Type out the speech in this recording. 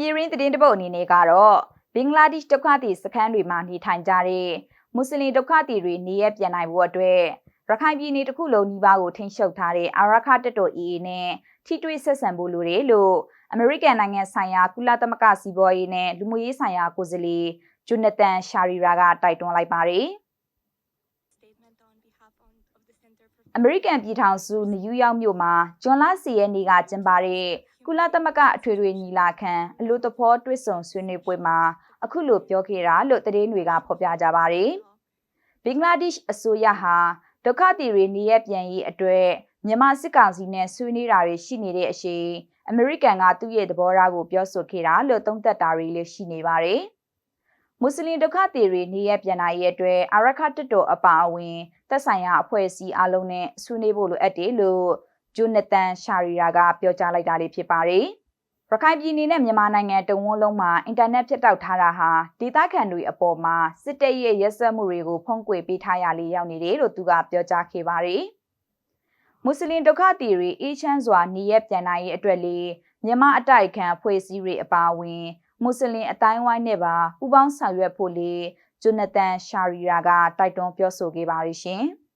ပြည်ရင်းသတင်းတပုတ်အနေနဲ့ကတော့ဘင်္ဂလားဒေ့ရှ်ဒုက္ခသည်စခန်းတွေမှာနေထိုင်ကြတဲ့မွတ်စလင်ဒုက္ခသည်တွေနေရပြန်နိုင်ဖို့အတွက်ရခိုင်ပြည်နယ်တစ်ခုလုံးနီးပါးကိုထိန်းချုပ်ထားတဲ့အာရခတက်တော် EA နဲ့ထိတွေ့ဆက်ဆံဖို့လိုတယ်လို့အမေရိကန်နိုင်ငံဆိုင်ရာကုလသမဂ္ဂစီးပွားရေးနဲ့လူမှုရေးဆိုင်ရာကိုယ်စားလှယ်ဂျိုနသန်ရှာရီရာကတိုက်တွန်းလိုက်ပါတယ်။ statement on behalf on, of the Center for အမေရိကန်ပြည်ထောင်စုနယူးယောက်မြို့မှာဇွန်လ10ရက်နေ့ကကျင်းပတဲ့ ကုလသမဂ္ဂအထွေထွေညီလာခံအလို့သဘောတွစ်ဆုံဆွေးနွေးပွဲမှာအခုလိုပြောခဲ့တာလို့သတင်းတွေကဖော်ပြကြပါတယ်။ဘင်္ဂလားဒေ့ရှ်အစိုးရဟာဒုက္ခသည်တွေနေရပြန်ရေးအတွက်မြန်မာစစ်ကောင်စီနဲ့ဆွေးနွေးတာတွေရှိနေတဲ့အချိန်အမေရိကန်ကသူ့ရဲ့သဘောထားကိုပြောဆိုခဲ့တာလို့သုံးသပ်တာတွေလည်းရှိနေပါတယ်။မွတ်စလင်ဒုက္ခသည်တွေနေရပြန်နိုင်ရဲ့အတွက်အာရခတက်တော်အပါအဝင်သက်ဆိုင်ရာအဖွဲ့အစည်းအလုံးနဲ့ဆွေးနွေးဖို့လိုအပ်တယ်လို့ ဂျိုနသန်ရှာရီယာကပြောကြားလိုက်တာလေးဖြစ်ပါတယ်။ရခိုင်ပြည်နယ်နဲ့မြန်မာနိုင်ငံတဝန်းလုံးမှာအင်တာနက်ဖြတ်တောက်ထားတာဟာဒေသခံတွေအပေါ်မှာစစ်တပ်ရဲ့ရက်စက်မှုတွေကိုဖုံးကွယ်ပေးထားရလေးရောက်နေတယ်လို့သူကပြောကြားခဲ့ပါတယ်။မွတ်စလင်ဒုက္ခသည်တွေအေးချမ်းစွာနေရပြန်နိုင်ရေးအတွက်လေမြန်မာအတိုက်ခံဖွဲ့စည်းတွေအပါအဝင်မွတ်စလင်အတိုင်းဝိုင်းနဲ့ပါပူးပေါင်းဆောင်ရွက်ဖို့လေဂျိုနသန်ရှာရီယာကတိုက်တွန်းပြောဆိုခဲ့ပါတယ်ရှင်။